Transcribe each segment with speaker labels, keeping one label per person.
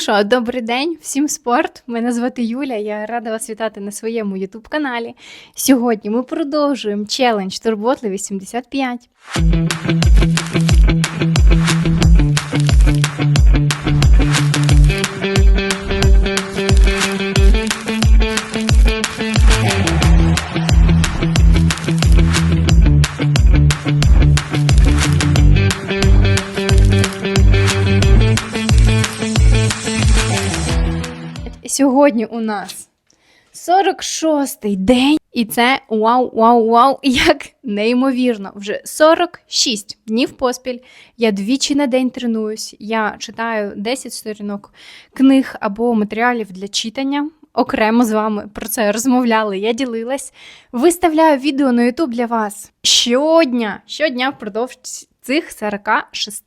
Speaker 1: Що, добрий день, всім спорт. Мене звати Юля. Я рада вас вітати на своєму youtube каналі. Сьогодні ми продовжуємо челендж турботливі 85. Сьогодні у нас 46-й день, і це вау, вау, вау, як неймовірно. Вже 46 днів поспіль. Я двічі на день тренуюсь. Я читаю 10 сторінок книг або матеріалів для читання. Окремо з вами про це розмовляли, я ділилась. Виставляю відео на YouTube для вас щодня, щодня впродовж цих 46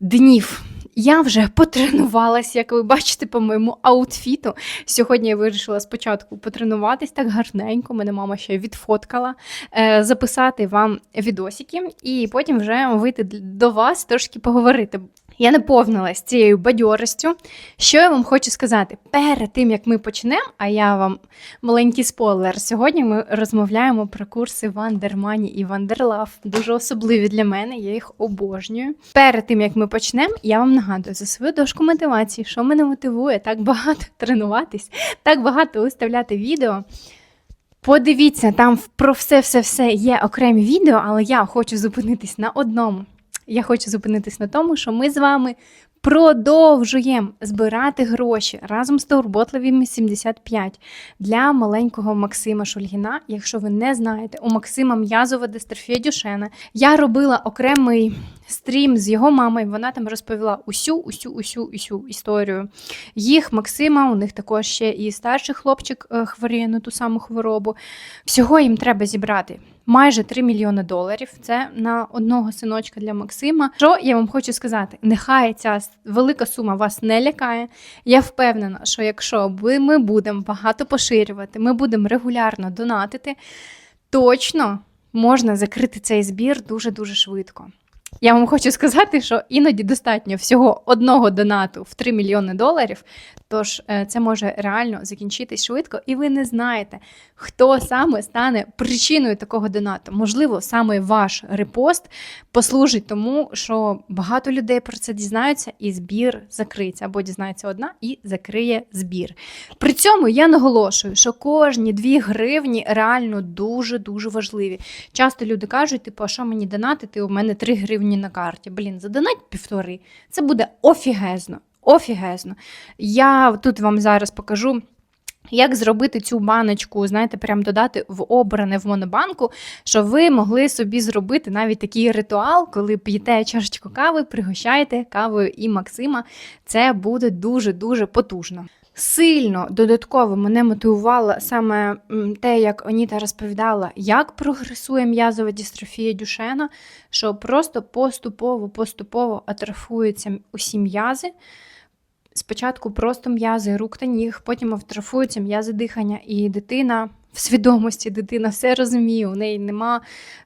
Speaker 1: днів. Я вже потренувалась, як ви бачите, по моєму аутфіту. Сьогодні я вирішила спочатку потренуватись так гарненько. Мене мама ще відфоткала, е, записати вам відосики і потім вже вийти до вас трошки поговорити. Я наповнилась цією бадьоростю. Що я вам хочу сказати? Перед тим як ми почнемо, а я вам маленький спойлер. Сьогодні ми розмовляємо про курси Вандермані і Вандерлав. Дуже особливі для мене, я їх обожнюю. Перед тим як ми почнемо, я вам нагадую за свою дошку мотивації, що мене мотивує так багато тренуватись, так багато виставляти відео. Подивіться, там про все-все-все є окремі відео, але я хочу зупинитись на одному. Я хочу зупинитись на тому, що ми з вами продовжуємо збирати гроші разом з турботливими 75 для маленького Максима Шульгіна. Якщо ви не знаєте, у Максима м'язова дистрофія Дюшена. Я робила окремий стрім з його мамою. Вона там розповіла усю, усю, усю, усю історію. Їх Максима, у них також ще і старший хлопчик е, хворіє на ту саму хворобу. Всього їм треба зібрати майже 3 мільйони доларів. Це на одного синочка для Максима. Що я вам хочу сказати? Нехай ця велика сума вас не лякає. Я впевнена, що якщо ми будемо багато поширювати, ми будемо регулярно донатити, точно можна закрити цей збір дуже дуже швидко. Я вам хочу сказати, що іноді достатньо всього одного донату в 3 мільйони доларів. Тож е, це може реально закінчитись швидко, і ви не знаєте, хто саме стане причиною такого донату. Можливо, саме ваш репост послужить тому, що багато людей про це дізнаються, і збір закриється, або дізнається одна і закриє збір. При цьому я наголошую, що кожні 2 гривні реально дуже-дуже важливі. Часто люди кажуть, типу, а що мені донатити? У мене 3 гривні на карті. Блін, задонать півтори. Це буде офігезно. Офігезно. Я тут вам зараз покажу. Як зробити цю баночку, знаєте, прям додати в обране в монобанку, щоб ви могли собі зробити навіть такий ритуал, коли п'єте чашечку кави, пригощаєте кавою і Максима. Це буде дуже-дуже потужно. Сильно додатково мене мотивувало саме те, як Оніта розповідала, як прогресує м'язова дістрофія Дюшена, що просто поступово-поступово атрофуються усі м'язи. Спочатку просто м'язи рук та ніг, потім автрофуються м'язи дихання, і дитина в свідомості, дитина все розуміє, у неї нема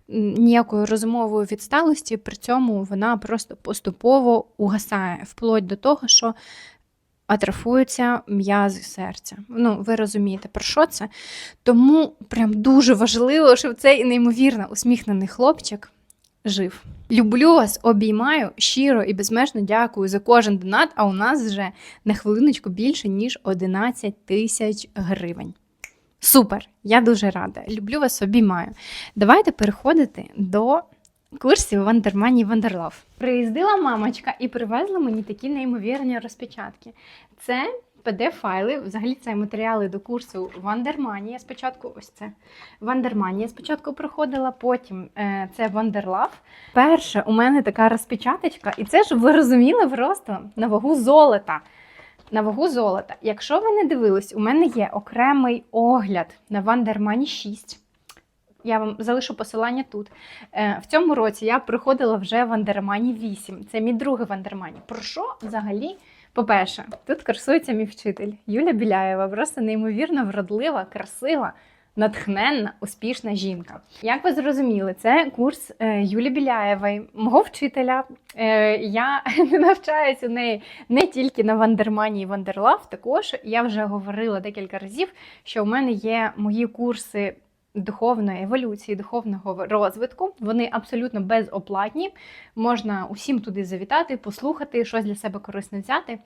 Speaker 1: ніякої розумової відсталості, при цьому вона просто поступово угасає, вплоть до того, що атрофуються м'язи серця. Ну, ви розумієте, про що це? Тому прям дуже важливо, щоб цей неймовірно усміхнений хлопчик жив. Люблю вас, обіймаю щиро і безмежно дякую за кожен донат. А у нас вже на хвилиночку більше, ніж 11 тисяч гривень. Супер! Я дуже рада. Люблю вас, обіймаю. Давайте переходити до курсів Вандермані Вандерлав. Приїздила мамочка і привезла мені такі неймовірні розпечатки. Це PDF-файли, взагалі це матеріали до курсу Вандермані. Я спочатку ось це Вандермані. Я спочатку проходила, потім е, це Вандерлав. Перше, у мене така розпечаточка, і це ж ви розуміли просто на вагу золота. На вагу золота. Якщо ви не дивились, у мене є окремий огляд на Вандермані 6. Я вам залишу посилання тут. Е, в цьому році я приходила вже в Андермані 8. Це мій другий Вандермані. Про що взагалі? По-перше, тут красується мій вчитель Юля Біляєва, просто неймовірно вродлива, красива, натхненна, успішна жінка. Як ви зрозуміли, це курс е, Юлі Біляєвої, мого вчителя. Е, Я навчаюся у неї не тільки на Вандермані і Вандерлав, також я вже говорила декілька разів, що в мене є мої курси. Духовної еволюції, духовного розвитку. Вони абсолютно безоплатні. Можна усім туди завітати, послухати, щось для себе корисне взяти.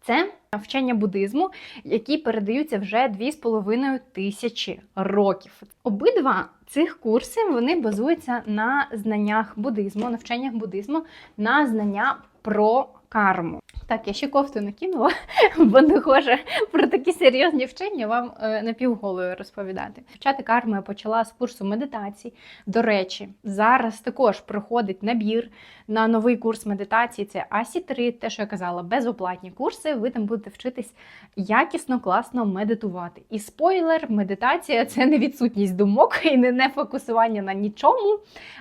Speaker 1: Це вчення буддизму, які передаються вже 2,5 тисячі років. Обидва цих курси вони базуються на знаннях буддизму, навчаннях буддизму, на знання про карму. Так, я ще кофту накинула, бо не хоче про такі серйозні вчення вам е, напівголою розповідати. Вчати карму я почала з курсу медитацій. До речі, зараз також проходить набір на новий курс медитації. Це Асі 3, те, що я казала, безоплатні курси. Ви там будете вчитись якісно, класно медитувати. І спойлер, медитація це не відсутність думок і не, не фокусування на нічому,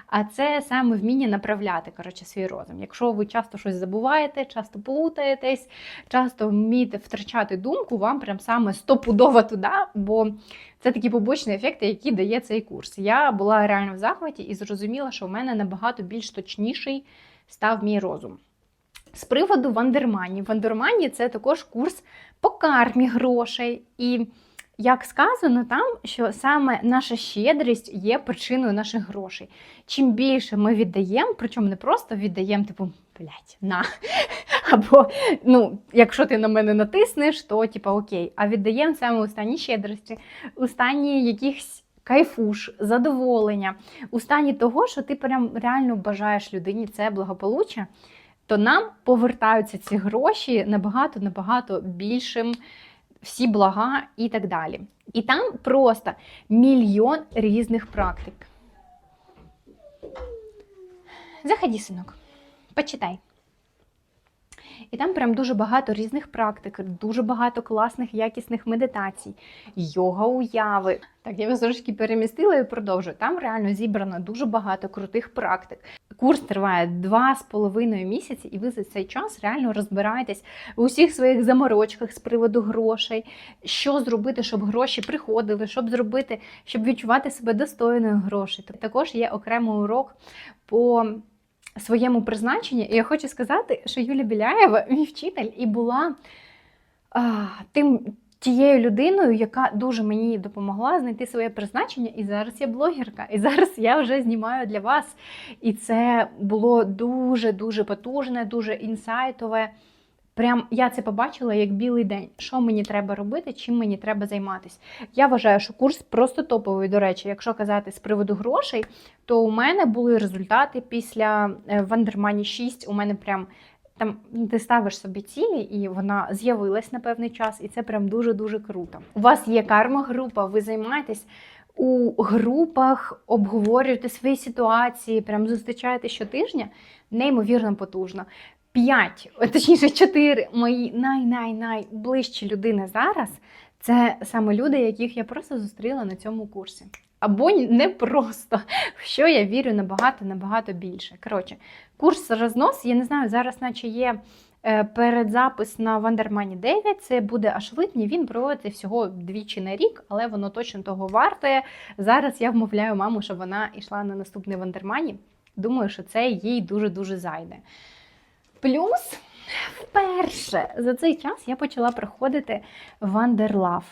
Speaker 1: а це саме вміння направляти коротше, свій розум. Якщо ви часто щось забуваєте, часто плутаєтесь, часто вмієте втрачати думку, вам прям саме стопудово туди, бо це такі побочні ефекти, які дає цей курс. Я була реально в захваті і зрозуміла, що в мене набагато більш точніший став мій розум. З приводу Вандермані. Вандермані це також курс по кармі грошей. І як сказано там, що саме наша щедрість є причиною наших грошей. Чим більше ми віддаємо, причому не просто віддаємо, типу, блядь, на. Або, ну, якщо ти на мене натиснеш, то типу, окей. А віддаємо саме у стані щедрості, у стані якихось кайфуш, задоволення, у стані того, що ти прям реально бажаєш людині це благополуччя, то нам повертаються ці гроші набагато набагато більшим всі блага і так далі. І там просто мільйон різних практик. Заходи, синок, почитай. І там прям дуже багато різних практик, дуже багато класних, якісних медитацій, йога уяви. Так, я вас трошки перемістила і продовжую. Там реально зібрано дуже багато крутих практик. Курс триває два з половиною місяці, і ви за цей час реально розбираєтесь у всіх своїх заморочках з приводу грошей, що зробити, щоб гроші приходили, щоб зробити, щоб відчувати себе достойною грошей. Також є окремий урок по своєму призначенню. І я хочу сказати, що Юля Біляєва, мій вчитель, і була а, тим. Тією людиною, яка дуже мені допомогла знайти своє призначення, і зараз я блогерка, і зараз я вже знімаю для вас. І це було дуже-дуже потужне, дуже інсайтове. Прям я це побачила як білий день. Що мені треба робити, чим мені треба займатися. Я вважаю, що курс просто топовий. До речі, якщо казати з приводу грошей, то у мене були результати після Вандермані 6. У мене прям там ти ставиш собі цілі, і вона з'явилась на певний час, і це прям дуже-дуже круто. У вас є карма-група, ви займаєтесь. У групах обговорюєте свої ситуації, прям зустрічаєте щотижня, неймовірно потужно. П'ять, точніше, чотири мої най-най-найближчі людини зараз це саме люди, яких я просто зустріла на цьому курсі. Або не просто, в що я вірю набагато-набагато більше. Коротше, курс рознос, я не знаю, зараз, наче є е, передзапис на Вандермані 9, це буде аж в він проводиться всього двічі на рік, але воно точно того вартує. Зараз я вмовляю маму, щоб вона йшла на наступний Вандермані. Думаю, що це їй дуже-дуже зайде. Плюс, вперше за цей час я почала проходити Вандерлав.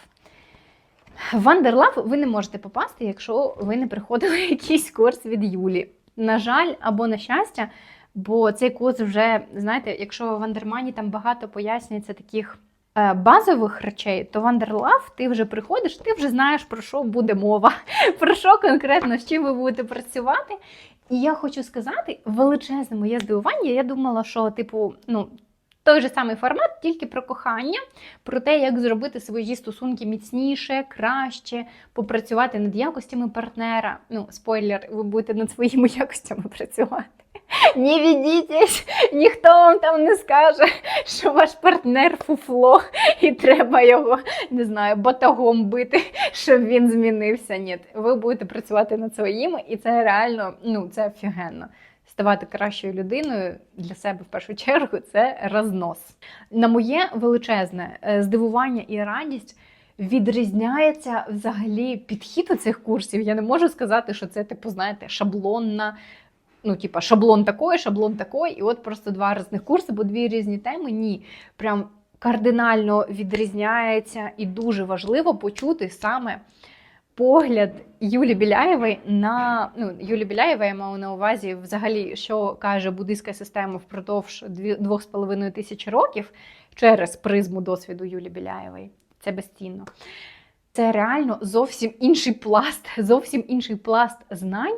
Speaker 1: Вандерлав ви не можете попасти, якщо ви не приходили якийсь курс від Юлі. На жаль, або на щастя, бо цей курс вже, знаєте, якщо в Вандермані там багато пояснюється таких е, базових речей, то в Вандерлав ти вже приходиш, ти вже знаєш, про що буде мова, про що конкретно з чим ви будете працювати. І я хочу сказати, величезне моє здивування. Я думала, що, типу, ну, той же самий формат, тільки про кохання, про те, як зробити свої стосунки міцніше, краще, попрацювати над якостями партнера. Ну, спойлер, ви будете над своїми якостями працювати. Не ведітесь, ніхто вам там не скаже, що ваш партнер фуфло, і треба його, не знаю, батагом бити, щоб він змінився. Ні, ви будете працювати над своїми, і це реально, ну, це офігенно. Ставати кращою людиною для себе в першу чергу це рознос. На моє величезне е, здивування і радість. відрізняється взагалі підхід у цих курсів. Я не можу сказати, що це, типу, знаєте, шаблонна. Ну, типа, шаблон такої, шаблон такої, і от просто два різних курси, бо дві різні теми. Ні. Прям кардинально відрізняється, і дуже важливо почути саме погляд Юлі Біляєвої на ну, Юлі Біляєва я маю на увазі, взагалі, що каже буддийська система впродовж дві- двох з половиною тисяч років через призму досвіду Юлі Біляєвої. Це безцінно. Це реально зовсім інший пласт, зовсім інший пласт знань.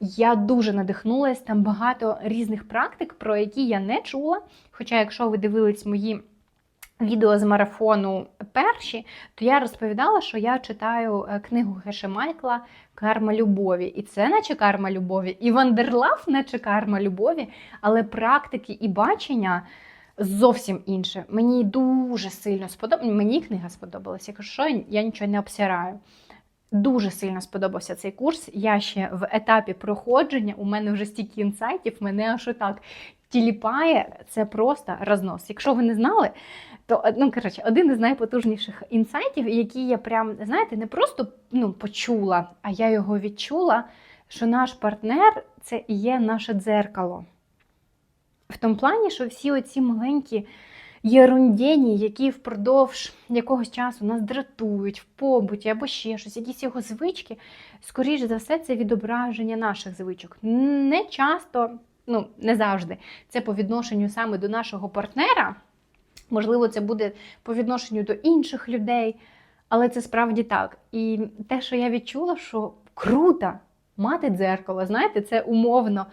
Speaker 1: Я дуже надихнулася, там багато різних практик, про які я не чула. Хоча, якщо ви дивились мої відео з марафону перші, то я розповідала, що я читаю е, книгу Геше Майкла Карма любові. І це наче карма любові, і Вандерлав, наче карма любові, але практики і бачення зовсім інше. Мені дуже сильно сподобалося. Мені книга сподобалася. Я кажу, що я нічого не обсираю. Дуже сильно сподобався цей курс. Я ще в етапі проходження, у мене вже стільки інсайтів, мене аж отак тіліпає. Це просто рознос. Якщо ви не знали, то ну коротше, один із найпотужніших інсайтів, які я прям знаєте, не просто ну, почула, а я його відчула, що наш партнер це і є наше дзеркало. В тому плані, що всі оці маленькі єрундєні, які впродовж якогось часу нас дратують в побуті або ще щось, якісь його звички, скоріш за все, це відображення наших звичок. Не часто, ну не завжди, це по відношенню саме до нашого партнера. Можливо, це буде по відношенню до інших людей, але це справді так. І те, що я відчула, що круто мати дзеркало, знаєте, це умовно.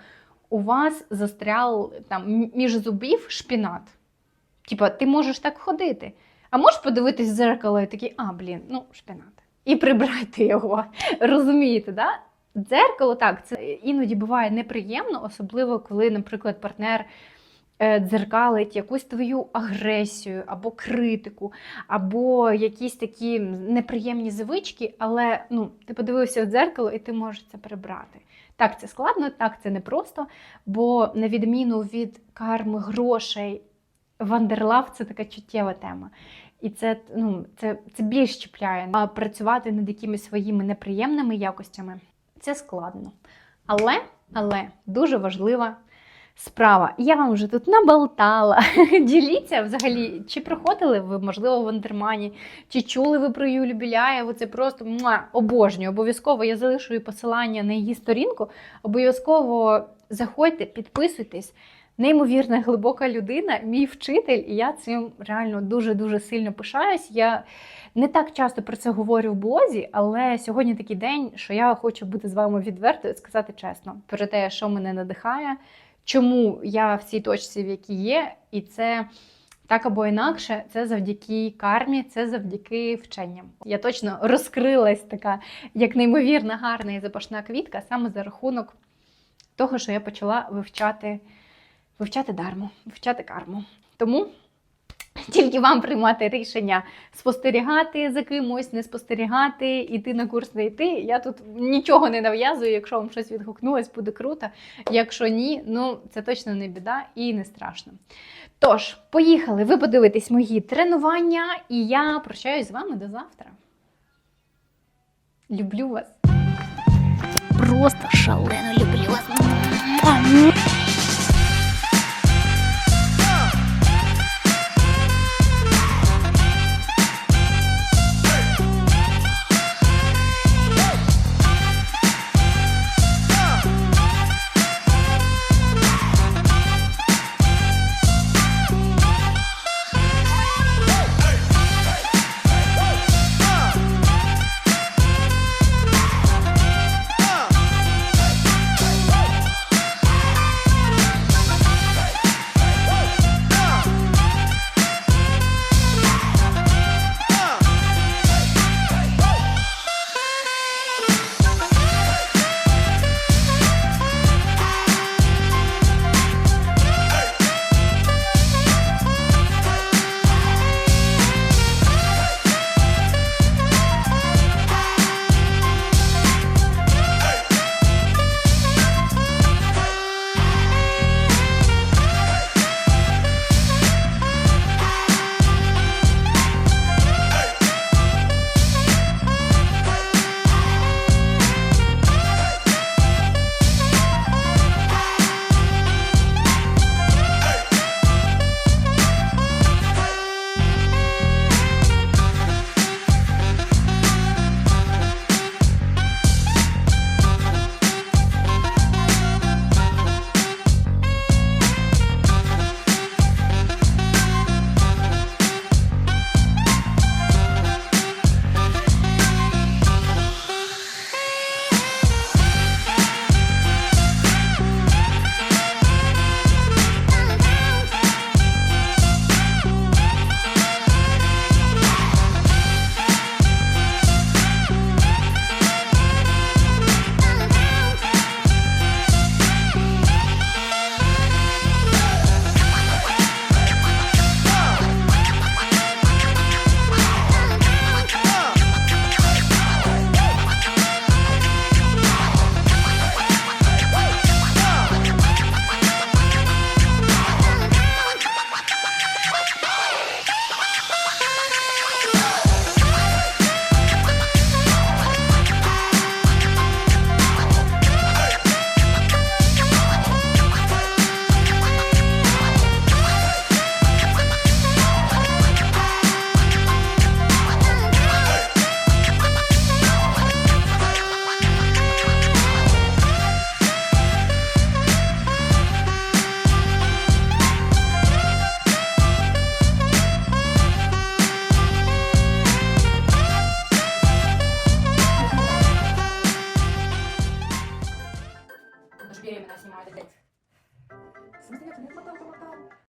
Speaker 1: У вас застрял там між зубів шпінат. Типа, ти можеш так ходити. А можеш подивитись в дзеркало і такий, а, блін, ну, шпінат. І прибрати його. Розумієте, да? Дзеркало так, це іноді буває неприємно, особливо коли, наприклад, партнер е, дзеркалить якусь твою агресію або критику, або якісь такі неприємні звички, але ну, ти подивився в дзеркало і ти можеш це прибрати. Так, це складно, так, це непросто, бо на відміну від карми грошей, вандерлав це така чуттєва тема. І це, ну, це, це більш чіпляє. А працювати над якимись своїми неприємними якостями це складно. Але, але дуже важлива справа. Я вам вже тут наболтала. Діліться взагалі, чи проходили ви, можливо, в Андермані, чи чули ви про Юлю Біляєву. Це просто муа, обожнюю. Обов'язково я залишу посилання на її сторінку. Обов'язково заходьте, підписуйтесь. Неймовірна глибока людина, мій вчитель, і я цим реально дуже-дуже сильно пишаюсь. Я не так часто про це говорю в блозі, але сьогодні такий день, що я хочу бути з вами відвертою сказати чесно про те, що мене надихає, чому я в цій точці, в якій є, і це так або інакше, це завдяки кармі, це завдяки вченням. Я точно розкрилась така, як неймовірна, гарна і запашна квітка, саме за рахунок того, що я почала вивчати, вивчати дарму, вивчати карму. Тому тільки вам приймати рішення спостерігати за кимось, не спостерігати, іти на курс не йти. Я тут нічого не нав'язую. Якщо вам щось відгукнулось, буде круто. Якщо ні, ну це точно не біда і не страшно. Тож, поїхали! Ви подивитесь мої тренування, і я прощаюсь з вами до завтра. Люблю вас.
Speaker 2: Просто шалено люблю вас.